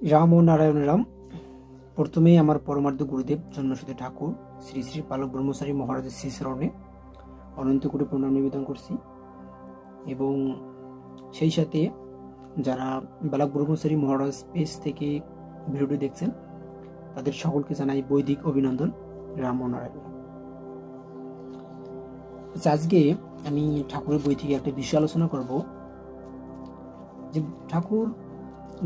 রাম ও নারায়ণ রাম প্রথমেই আমার পরমার্থ গুরুদেব জন্মসূত্রে ঠাকুর শ্রী শ্রী পালক ব্রহ্মচারী মহারাজের শ্রী স্মরণে অনন্ত করে প্রণাম নিবেদন করছি এবং সেই সাথে যারা বালক ব্রহ্মচারী মহারাজ পেজ থেকে ভিডিওটি দেখছেন তাদের সকলকে জানাই বৈদিক অভিনন্দন রাম ও নারায়ণ। আচ্ছা, আজকে আমি ঠাকুরের বই থেকে একটা বিষয় আলোচনা করব যে ঠাকুর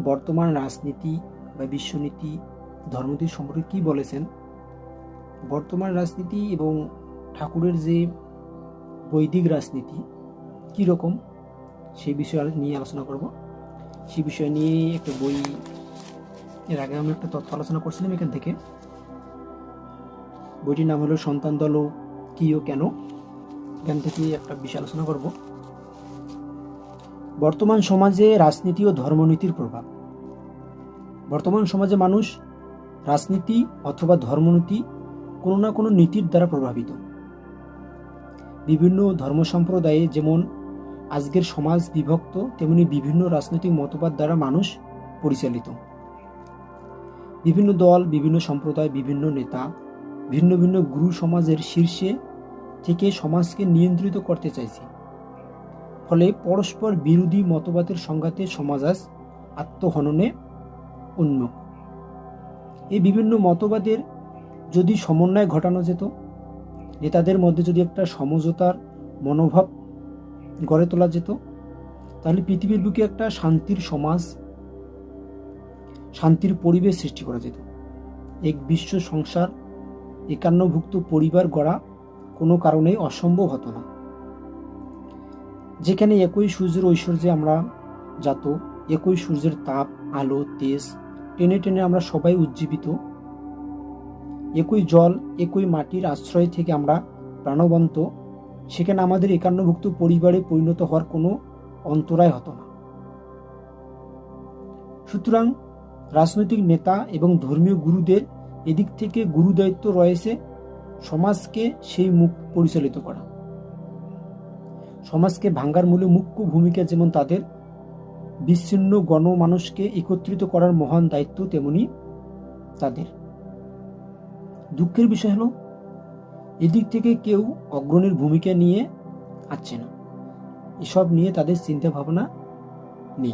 বর্তমান রাজনীতি বা বিশ্বনীতি, ধর্মনীতি সম্পর্কে কি বলেছেন? বর্তমান রাজনীতি এবং ঠাকুরের যে বৈদিক রাজনীতি কি রকম? সেই বিষয় নিয়ে আলোচনা করব। সেই বিষয় নিয়ে একটা বই, এর আগে আমি একটা তথ্য আলোচনা করছিলাম এখান থেকে। বইটির নাম হলো সন্তান দল কি ও কেন? এখান থেকে একটা বিষয় আলোচনা করব। বর্তমান সমাজে রাজনীতি ও ধর্মনীতির প্রভাব। বর্তমান সমাজে মানুষ রাজনীতি অথবা ধর্মনীতি কোনো না কোনো নীতির দ্বারা প্রভাবিত। বিভিন্ন ধর্ম সম্প্রদায়ে যেমন আজকের সমাজ বিভক্ত, তেমনি বিভিন্ন রাজনৈতিক মতবাদ দ্বারা মানুষ পরিচালিত। বিভিন্ন দল, বিভিন্ন সম্প্রদায়, বিভিন্ন নেতা, ভিন্ন ভিন্ন গুরু সমাজের শীর্ষে থেকে সমাজকে নিয়ন্ত্রিত করতে চাইছে। ফলে পরস্পর বিরোধী মতবাদের সংঘাতে সমাজ আজ আত্মহননে উন্মুখ এই বিভিন্ন মতবাদের যদি সমন্বয় ঘটানো যেত, নেতাদের মধ্যে যদি একটা সমঝোতার মনোভাব গড়ে তোলা যেত, তাহলে পৃথিবীর বুকে একটা শান্তির সমাজ, শান্তির পরিবেশ সৃষ্টি করা যেত। এক বিশ্ব সংসার, একান্নভুক্ত পরিবার গড়া কোনো কারণেই অসম্ভব হতো না। যেখানে একই সূর্যের ঐশ্বর্যে আমরা যাত একই সূর্যের তাপ, আলো, তেজ, টেনে টেনে আমরা সবাই উজ্জীবিত। একই জল, একই মাটির আশ্রয় থেকে আমরা প্রাণবন্ত। সেখানে আমাদের একান্নভুক্ত পরিবারে পরিণত হওয়ার কোনো অন্তরায় হতো না। সুতরাং রাজনৈতিক নেতা এবং ধর্মীয় গুরুদের এদিক থেকে গুরুদায়িত্ব রয়েছে সমাজকে সেই মুখ পরিচালিত করা। সমাজকে ভাঙ্গার মূলে মুখ্য ভূমিকা যেমন তাদের, বিচ্ছিন্ন গণমানুষকে একত্রিত করার মহান দায়িত্ব তেমনি তাদের। দুঃখের বিষয় হলো, এদিক থেকে কেউ অগ্রণীর ভূমিকা নিয়ে আসছে না। এসব নিয়ে তাদের চিন্তা ভাবনা নেই।